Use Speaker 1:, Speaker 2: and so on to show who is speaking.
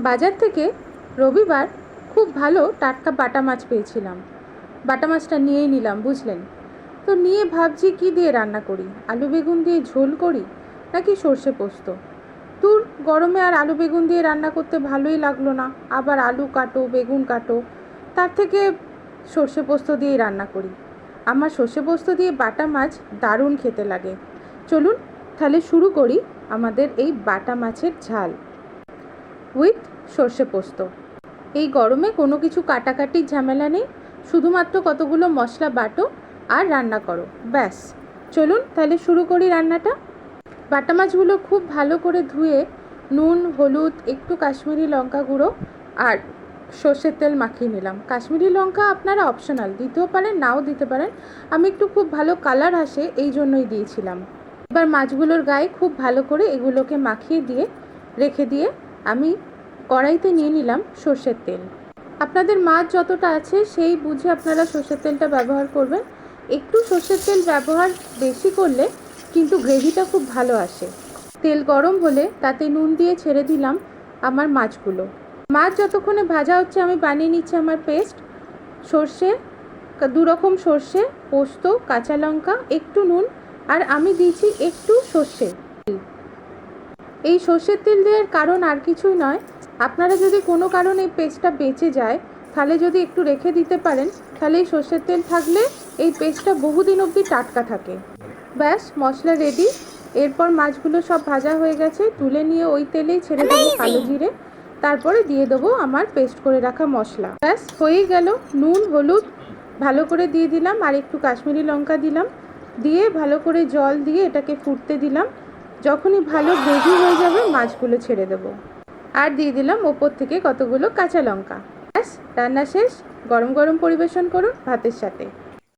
Speaker 1: বাজার থেকে রবিবার খুব ভালো টাটকা বাটা মাছ পেয়েছিলাম। বাটা মাছটা নিয়েই নিলাম, বুঝলেন? তো নিয়ে ভাবছি কি দিয়ে রান্না করি? আলু বেগুন দিয়ে ঝোল করি নাকি সর্ষে পোস্ত? দূর গরমে আর আলু বেগুন দিয়ে রান্না করতে ভালোই লাগল না। আবার আলু কাটো, বেগুন কাটো, তার থেকে সর্ষে পোস্ত দিয়েই রান্না করি। আমার সর্ষে পোস্ত দিয়ে বাটা মাছ দারুণ খেতে লাগে। চলুন, তাহলে শুরু করি আমাদের এই বাটা মাছের ঝাল। উইথ সর্ষে পোস্ত। এই গরমে কোনো কিছু কাটাকাটির ঝামেলা নেই, শুধুমাত্র কতগুলো মশলা বাটো আর রান্না করো, ব্যাস। চলুন তাহলে শুরু করি রান্নাটা। বাটা মাছগুলো খুব ভালো করে ধুয়ে নুন, হলুদ, একটু কাশ্মীরি লঙ্কা গুঁড়ো আর সর্ষের তেল মাখিয়ে নিলাম। কাশ্মীরি লঙ্কা আপনারা অপশনাল দিতেও পারেন, নাও দিতে পারেন। আমি একটু খুব ভালো কালার আসে এই জন্যই দিয়েছিলাম। এবার মাছগুলোর গায়ে খুব ভালো করে এগুলোকে মাখিয়ে দিয়ে, রেখে দিয়ে আমি কড়াইতে নিয়ে নিলাম সর্ষের তেল। আপনাদের মাছ যতটা আছে সেই বুঝে আপনারা সর্ষের তেলটা ব্যবহার করবেন। একটু সর্ষের তেল ব্যবহার বেশি করলে কিন্তু গ্রেভিটা খুব ভালো আসে। তেল গরম হলে তাতে নুন দিয়ে ছেড়ে দিলাম আমার মাছগুলো। মাছ যতক্ষণে ভাজা হচ্ছে আমি বানিয়ে নিচ্ছি আমার পেস্ট। সর্ষে, দু রকম সর্ষে, পোস্ত, কাঁচা লঙ্কা, একটু নুন আর আমি দিয়েছি একটু সর্ষে এই সর্ষের তেল দেওয়ার কারণ আর কিছুই নয়। আপনারা যদি কোনো কারণে এই পেস্টটা বেঁচে যায় তাহলে যদি একটু রেখে দিতে পারেন তাহলে এই সর্ষের তেল থাকলে এই পেস্টটা বহুদিন অবধি টাটকা থাকে। ব্যাস মশলা রেডি এরপর মাছগুলো সব ভাজা হয়ে গেছে। তুলে নিয়ে ওই তেলেই ছেড়ে দেবো কালো জিরে। তারপরে দিয়ে দেবো আমার পেস্ট করে রাখা মশলা। ব্যাস হয়ে গেল। নুন হলুদ ভালো করে দিয়ে দিলাম। আর একটু কাশ্মীরি লঙ্কা দিলাম। দিয়ে ভালো করে জল দিয়ে এটাকে ফুটতে দিলাম। যখনই ভালো গ্রেভি হয়ে যাবে মাছগুলো ছেড়ে দেবো। আর দিয়ে দিলাম ওপর থেকে কতগুলো কাঁচা লঙ্কা। ব্যাস, রান্না শেষ। গরম গরম পরিবেশন করুন ভাতের সাথে।